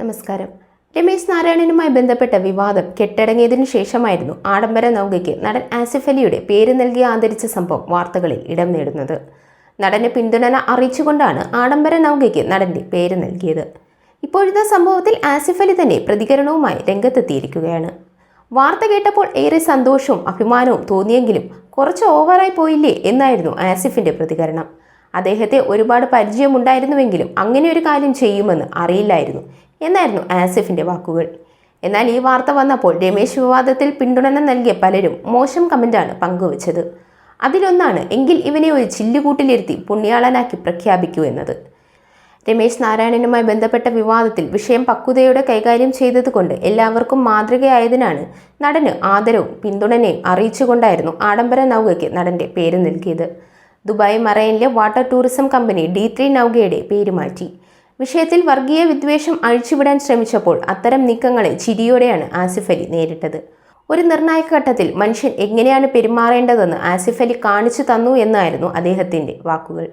നമസ്കാരം. രമേശ് നാരായണനുമായി ബന്ധപ്പെട്ട വിവാദം കെട്ടടങ്ങിയതിനു ശേഷമായിരുന്നു ആഡംബര നൗകയ്ക്ക് നടൻ ആസിഫ് അലിയുടെ പേര് നൽകി ആദരിച്ച സംഭവം വാർത്തകളിൽ ഇടം നേടുന്നത്. നടന് പിന്തുണ അറിയിച്ചുകൊണ്ടാണ് ആഡംബര നൗകയ്ക്ക് നടന്റെ പേര് നൽകിയത്. ഇപ്പോഴത്തെ സംഭവത്തിൽ ആസിഫ് അലി തന്നെ പ്രതികരണവുമായി രംഗത്തെത്തിയിരിക്കുകയാണ്. വാർത്ത കേട്ടപ്പോൾ ഏറെ സന്തോഷവും അഭിമാനവും തോന്നിയെങ്കിലും കുറച്ച് ഓവറായി പോയില്ലേ എന്നായിരുന്നു ആസിഫിന്റെ പ്രതികരണം. അദ്ദേഹത്തെ ഒരുപാട് പരിചയമുണ്ടായിരുന്നുവെങ്കിലും അങ്ങനെ ഒരു കാര്യം ചെയ്യുമെന്ന് അറിയില്ലായിരുന്നു. എന്നായിരുന്നു ആസിഫിന്റെ വാക്കുകൾ. എന്നാൽ ഈ വാർത്ത വന്നപ്പോൾ രമേശ് വിവാദത്തിൽ പിന്തുണ നൽകിയ പലരും മോശം കമന്റാണ് പങ്കുവച്ചത്. അതിലൊന്നാണ് എങ്കിൽ ഇവനെ ഒരു ചില്ലുകൂട്ടിലിരുത്തി പുണ്യാളനാക്കി പ്രഖ്യാപിക്കൂ എന്നത്. രമേശ് നാരായണനുമായി ബന്ധപ്പെട്ട വിവാദത്തിൽ വിഷയം പക്വതയോടെ കൈകാര്യം ചെയ്തതുകൊണ്ട് എല്ലാവർക്കും മാതൃകയായതിനാണ് നടന് ആദരവും പിന്തുണനെയും അറിയിച്ചുകൊണ്ടായിരുന്നു ആഡംബര നൗകയ്ക്ക് നടന്റെ പേര് നൽകിയത്. Dubai മറൈനിലെ water tourism company D three നൗകയുടെ പേര് മാറ്റി. വിഷയത്തിൽ വർഗീയ വിദ്വേഷം അഴിച്ചുവിടാൻ ശ്രമിച്ചപ്പോൾ അത്തരം നീക്കങ്ങളെ ചിരിയോടെയാണ് ആസിഫ് അലി നേരിട്ടത്. ഒരു നിർണായക ഘട്ടത്തിൽ മനുഷ്യൻ എങ്ങനെയാണ് പെരുമാറേണ്ടതെന്ന് ആസിഫ് അലി കാണിച്ചു തന്നു എന്നായിരുന്നു അദ്ദേഹത്തിന്റെ വാക്കുകൾ.